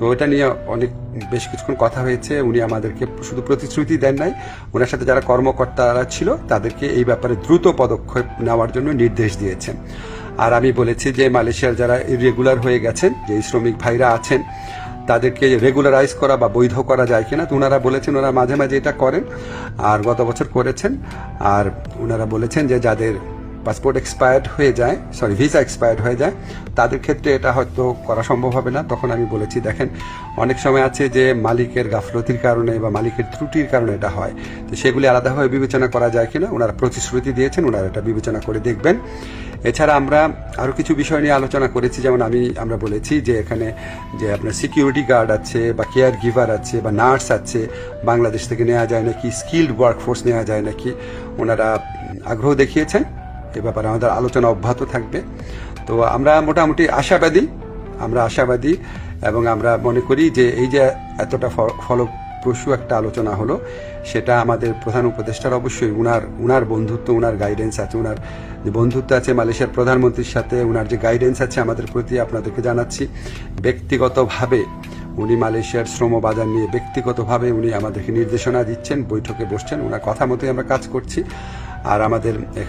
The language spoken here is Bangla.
তো ওটা নিয়ে অনেক, বেশ কিছুক্ষণ কথা হয়েছে। উনি আমাদেরকে শুধু প্রতিশ্রুতি দেন নাই। ওনার সাথে যারা কর্মকর্তারা ছিল, তাদেরকে এই ব্যাপারে দ্রুত পদক্ষেপ নেওয়ার জন্য নির্দেশ দিয়েছেন। আর আমি বলেছি যে, মালয়েশিয়ার যারা রেগুলার হয়ে গেছেন, যে শ্রমিক ভাইরা আছেন, তাদেরকে রেগুলারাইজ করা বা বৈধ করা যায় কিনা, তো ওনারা বলেছেন ওনারা মাঝে মাঝে এটা করেন। আর গত বছর করেছেন। আর ওনারা বলেছেন যে, যাদের পাসপোর্ট এক্সপায়ার্ড হয়ে যায়, সরি, ভিসা এক্সপায়ার্ড হয়ে যায়, তাদের ক্ষেত্রে এটা হয়তো করা সম্ভব হবে না। তখন আমি বলেছি, দেখেন, অনেক সময় আছে যে মালিকের গাফলতির কারণে বা মালিকের ত্রুটির কারণে এটা হয়। তো সেগুলি আলাদাভাবে বিবেচনা করা যায় কিনা, ওনারা প্রতিশ্রুতি দিয়েছেন, ওনারা এটা বিবেচনা করে দেখবেন। এছাড়া আমরা আরও কিছু বিষয় নিয়ে আলোচনা করেছি, যেমন আমি, আমরা বলেছি যে এখানে যে আপনার সিকিউরিটি গার্ড আছে বা কেয়ার গিভার আছে বা নার্স আছে, বাংলাদেশ থেকে নেওয়া যায় নাকি স্কিল্ড ওয়ার্কফোর্স নেওয়া যায় নাকি, ওনারা আগ্রহ দেখিয়েছেন। এ ব্যাপারে আমাদের আলোচনা অব্যাহত থাকবে। তো আমরা মোটামুটি আশাবাদী, আমরা আশাবাদী এবং আমরা মনে করি যে এই যে এতটা ফলপ্রসূ একটা আলোচনা হলো, সেটা আমাদের প্রধান উপদেষ্টার অবশ্যই উনার উনার বন্ধুত্ব, উনার গাইডেন্স আছে, উনার যে বন্ধুত্ব আছে মালয়েশিয়ার প্রধানমন্ত্রীর সাথে, উনার যে গাইডেন্স আছে আমাদের প্রতি আপনাদেরকে জানাচ্ছি। ব্যক্তিগতভাবে উনি মালয়েশিয়ার শ্রম বাজার নিয়ে ব্যক্তিগতভাবে উনি আমাদেরকে নির্দেশনা দিচ্ছেন, বৈঠকে বসছেন ওনার কথা মতোই আমরা কাজ করছি। আর আমাদের এখানে